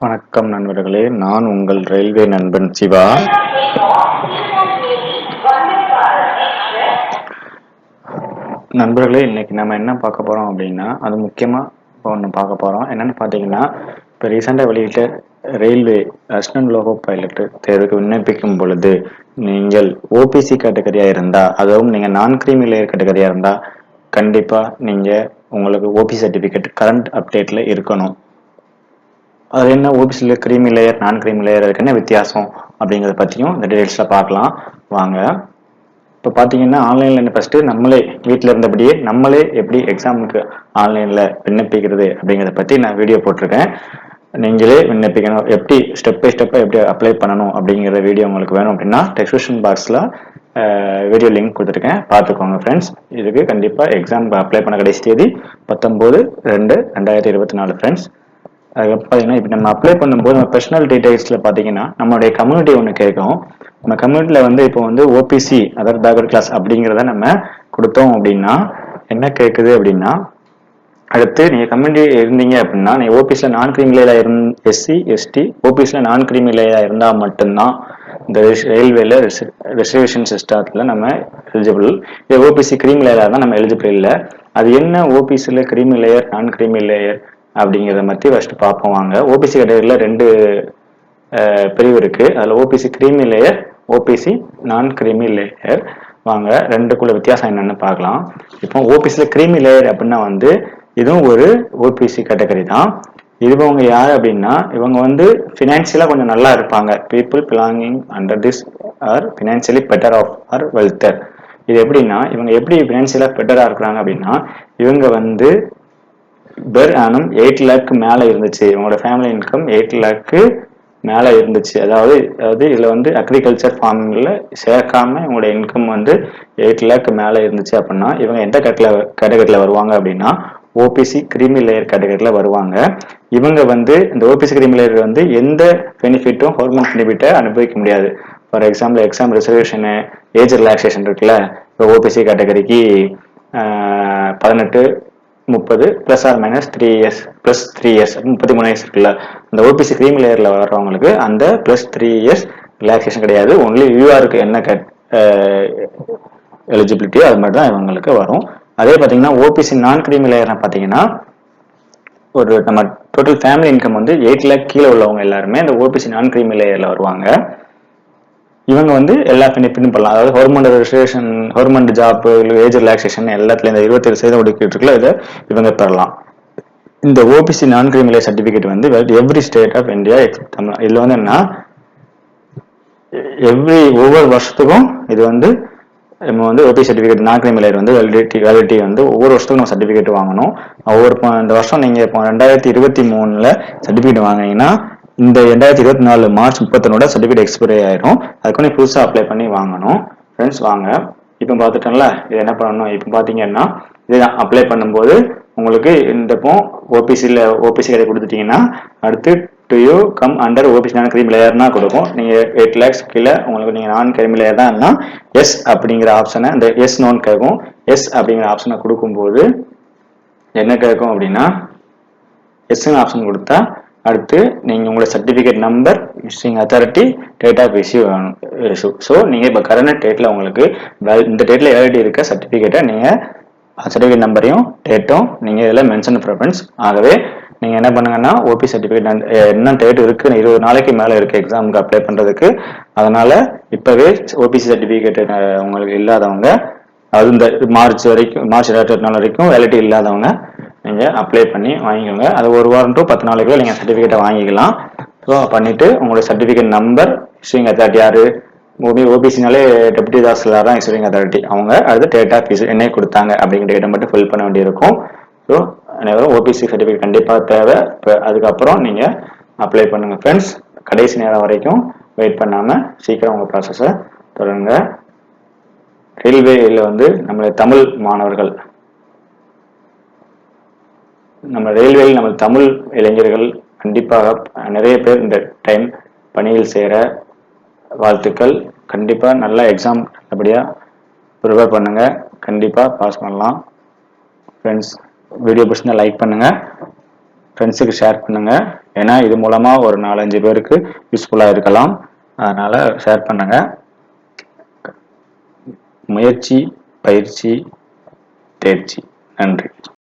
வணக்கம் நண்பர்களே நான் உங்கள் ரயில்வே நண்பன் சிவா. நண்பர்களே இன்னைக்கு நம்ம என்ன பார்க்க போறோம் அப்படின்னா அது முக்கியமா இப்போ ஒன்று பார்க்க போறோம். என்னன்னு பார்த்தீங்கன்னா இப்போ ரீசெண்டாக வெளியிட்ட ரயில்வே அசிஸ்டன்ட் லோகோ பைலட் தேர்வுக்கு விண்ணப்பிக்கும் பொழுது நீங்கள் ஓபிசி கேட்டகரியா இருந்தா அதுவும் நீங்க நான் கிரீமி லேயர் கேட்டகரியா இருந்தா கண்டிப்பா நீங்க உங்களுக்கு ஓபி சர்டிபிகேட் கரண்ட் அப்டேட்ல இருக்கணும். அதில் என்ன ஓபிசியில் creamy layer non creamy layer இருக்கு என்ன வித்தியாசம் அப்படிங்கிறத பற்றியும் இந்த டீடைல்ஸில் பார்க்கலாம். வாங்க. இப்போ பார்த்தீங்கன்னா ஆன்லைனில் ஃபஸ்ட்டு நம்மளே வீட்டில் இருந்தபடியே நம்மளே எப்படி எக்ஸாமுக்கு ஆன்லைனில் விண்ணப்பிக்கிறது அப்படிங்கிறத பற்றி நான் வீடியோ போட்டிருக்கேன். நீங்களே விண்ணப்பிக்கணும். எப்படி ஸ்டெப் பை ஸ்டெப்பாக எப்படி அப்ளை பண்ணணும் அப்படிங்கிற வீடியோ உங்களுக்கு வேணும் அப்படின்னா டெஸ்கிரிப்ஷன் பாக்ஸில் வீடியோ லிங்க் கொடுத்துருக்கேன். பார்த்துக்கோங்க ஃப்ரெண்ட்ஸ் இதுக்கு கண்டிப்பாக எக்ஸாம் அப்ளை பண்ண கடைசி தேதி பத்தொம்போது ரெண்டு ரெண்டாயிரத்தி இருபத்தி நாலு ஃப்ரெண்ட்ஸ் அதுக்கப்புறம் பார்த்தீங்கன்னா இப்போ நம்ம அப்ளை பண்ணும்போது நம்ம பர்சனல் டீடைல்ஸில் பார்த்தீங்கன்னா நம்மளுடைய கம்யூனிட்டி ஒன்று கேட்கும் நம்ம கம்யூனிட்டியில் வந்து இப்போ வந்து ஓபிசி அதர் பேக்வர்ட் கிளாஸ் அப்படிங்கிறத நம்ம கொடுத்தோம் அப்படின்னா என்ன கேட்குது அப்படின்னா அடுத்து நீங்கள் கம்யூனிட்டி இருந்தீங்க அப்படின்னா நீங்கள் ஓபிஸில் நான் கிரீமிலேயா இருந் எஸ்சி எஸ்டி ஓபிஸில் நான் கிரீமிலேயா இருந்தால் மட்டும்தான் இந்த ரயில்வேல ரிசர்வேஷன் சிஸ்டத்தில் நம்ம எலிஜிபிள் இது ஓபிசி கிரீம் லேயராக தான் நம்ம எலிஜிபிள் இல்லை. அது என்ன ஓபிசியில் creamy layer non creamy layer அப்படிங்கிறத பற்றி ஃபஸ்ட்டு பார்ப்போம் வாங்க. ஓபிசி கேட்டகரியில் ரெண்டு பிரிவு இருக்குது அதில் OBC creamy layer OBC non creamy layer வாங்க ரெண்டுக்குள்ள வித்தியாசம் என்னென்னு பார்க்கலாம். இப்போ ஓபிசியில் கிரீமி லேயர் அப்படின்னா வந்து இதுவும் ஒரு ஓபிசி கேட்டகரி தான். இதுவங்க யார் அப்படின்னா இவங்க வந்து ஃபினான்ஷியலாக கொஞ்சம் நல்லா இருப்பாங்க. People belonging under this are financially better off or wealthier இது எப்படின்னா இவங்க எப்படி ஃபினான்ஷியலாக பெட்டராக இருக்கிறாங்க அப்படின்னா இவங்க வந்து பெர் ஆனம் எயிட் லேக்கு மேலே இருந்துச்சு. இவங்களோட ஃபேமிலி இன்கம் எயிட் லேக்கு மேலே இருந்துச்சு. அதாவது அதாவது இதில் வந்து அக்ரிகல்ச்சர் ஃபார்மிங்கில் சேர்க்காம இவங்களோட இன்கம் வந்து எயிட் லேக் மேலே இருந்துச்சு அப்படின்னா இவங்க எந்த கட்டில் கேட்டகரியில் வருவாங்க அப்படின்னா ஓபிசி கிரீமி லேயர் கேட்டகரியில் வருவாங்க. இவங்க வந்து இந்த ஓபிசி கிரீமி லேயர் வந்து எந்த பெனிஃபிட்டும் ஹார்மோன் பெனிஃபிட்டை அனுபவிக்க முடியாது. For example exam reservation age relaxation இருக்குல்ல. இப்போ ஓபிசி கேட்டகரிக்கு பதினெட்டு முப்பது plus or minus three years plus three years முப்பத்தி மூணு வயசு இருக்குல்ல. அந்த ஓபிசி கிரீம் லேயரில் வர்றவங்களுக்கு அந்த ப்ளஸ் த்ரீ இயர்ஸ் ரிலாக்ஸேஷன் கிடையாது. ஒன்லி யூஆருக்கு என்ன கட் எலிஜிபிலிட்டியோ அது மாதிரி தான் இவங்களுக்கு வரும். அதே பார்த்தீங்கன்னா ஓபிசி நான் கிரீம் லேயர்னா பார்த்தீங்கன்னா ஒரு நம்ம டோட்டல் ஃபேமிலி இன்கம் வந்து எயிட் லேக் கீழே உள்ளவங்க எல்லாருமே இந்த ஓபிசி நான் கிரீமி லேயரில் வருவாங்க. இவங்க வந்து எல்லா பெனிஃபிட்டும் பண்ணலாம். அதாவது government registration government job age relaxation எல்லாத்துலேயும் இந்த இருபத்தேழு சதவீதம் ஒடுக்கிட்டு இருக்குல்ல இதை இவங்க பெறலாம். இந்த ஓபிசி நான் கிரிமினல் சர்டிஃபிகேட் வந்து every state of India Tamil இதில் வந்து என்ன எவ்ரி ஒவ்வொரு வருஷத்துக்கும் இது வந்து நம்ம வந்து ஓபி சர்டிஃபிகேட் நான் கிரிமினல் வந்து வேலிடிட்டி வேலிடிட்டி வந்து ஒவ்வொரு வருஷத்துக்கும் நம்ம சர்டிஃபிகேட் வாங்கணும். ஒவ்வொரு இந்த வருஷம் நீங்கள் இப்போ ரெண்டாயிரத்தி இருபத்தி மூணில் சர்டிஃபிகேட் வாங்கினீங்கன்னா இந்த ரெண்டாயிரத்தி இருபத்தி நாலு மார்ச் முப்பத்தொன்னோட சர்டிஃபிகேட் எக்ஸ்பைரி ஆயிரும். அதுக்கு நீ புதுசாக அப்ளை பண்ணி வாங்கணும். ஃப்ரெண்ட்ஸ் வாங்க. இப்போ பார்த்துட்டோம்ல இது என்ன பண்ணணும்? இப்போ பார்த்தீங்கன்னா இதுதான். அப்ளை பண்ணும்போது உங்களுக்கு இந்த இப்போ ஓபிசியில் ஓபிசி கடை கொடுத்துட்டீங்கன்னா அடுத்து do you come under OBC non cream லேயர்னா கொடுக்கும். நீங்கள் எயிட் லேக்ஸ் கீழே உங்களுக்கு நீங்கள் நான் கிரீம் லேயர் தான் எஸ் அப்படிங்கிற ஆப்ஷனை இந்த எஸ் நோன் கேட்கும். எஸ் அப்படிங்கிற ஆப்ஷனை கொடுக்கும்போது என்ன கேட்கும் அப்படின்னா எஸ்ன்னு ஆப்ஷன் கொடுத்தா அடுத்து நீங்கள் உங்களோட certificate number issuing authority date of issue வேணும் இஷ்யூ ஸோ நீங்கள் இப்போ கரண்ட் டேட்டில் உங்களுக்கு இந்த டேட்டில் வேலிட்டி இருக்க சர்டிஃபிகேட்டை நீங்கள் சர்டிஃபிகேட் நம்பரையும் டேட்டும் நீங்கள் இதில் மென்ஷன் ப்ரிஃபரன்ஸ் ஆகவே நீங்கள் என்ன பண்ணுங்கன்னா ஓபி சர்டிஃபிகேட் என்ன டேட் இருக்குது இருபது நாளைக்கு மேலே இருக்குது எக்ஸாமுக்கு அப்ளை பண்ணுறதுக்கு அதனால் இப்போவே ஓபிசி சர்டிஃபிகேட் உங்களுக்கு இல்லாதவங்க அது இந்த மார்ச் வரைக்கும் மார்ச் இருபத்தி நாலு வரைக்கும் வேலிட்டி இல்லாதவங்க நீங்கள் அப்ளை பண்ணி வாங்கிக்கோங்க. அது ஒரு வாரம் டு பத்து நாளைக்குள்ள நீங்கள் சர்டிஃபிகேட்டை வாங்கிக்கலாம். ஸோ பண்ணிவிட்டு உங்களோட சர்டிஃபிகேட் நம்பர் இஷ்யூங் அத்தாரிட்டி யார்? ஓபி ஓபிசினாலே டெப்டி தாசில்தார் தான் இஷ்யூங் அத்தாரிட்டி அவங்க அடுத்து டேட் ஆஃப் இஸ் என்ன கொடுத்தாங்க அப்படிங்கிற டேட்டை மட்டும் ஃபில் பண்ண வேண்டியிருக்கும். ஸோ அனைவரும் ஓபிசி சர்டிஃபிகேட் கண்டிப்பாக தேவை. இப்போ அதுக்கப்புறம் நீங்கள் அப்ளை பண்ணுங்கள் ஃப்ரெண்ட்ஸ் கடைசி நேரம் வரைக்கும் வெயிட் பண்ணாமல் சீக்கிரம் உங்கள் ப்ராசஸை தொடருங்க. ரயில்வேயில் வந்து நம்மளுடைய தமிழ் மாணவர்கள் நம்ம ரயில்வேயில் நம்ம தமிழ் இளைஞர்கள் கண்டிப்பாக நிறைய பேர் இந்த டைம் பணியில் சேர வாழ்த்துக்கள். கண்டிப்பாக நல்லா எக்ஸாம் நல்லபடியாக ப்ரிப்பேர் பண்ணுங்கள் கண்டிப்பாக பாஸ் பண்ணலாம். ஃப்ரெண்ட்ஸ் வீடியோ பிடிச்சிருந்தா லைக் பண்ணுங்கள் ஃப்ரெண்ட்ஸுக்கு ஷேர் பண்ணுங்கள் ஏன்னா இது மூலமாக ஒரு நாலஞ்சு பேருக்கு யூஸ்ஃபுல்லாக இருக்கலாம். அதனால் ஷேர் பண்ணுங்கள் முயற்சி பயிற்சி தேர்ச்சி. நன்றி.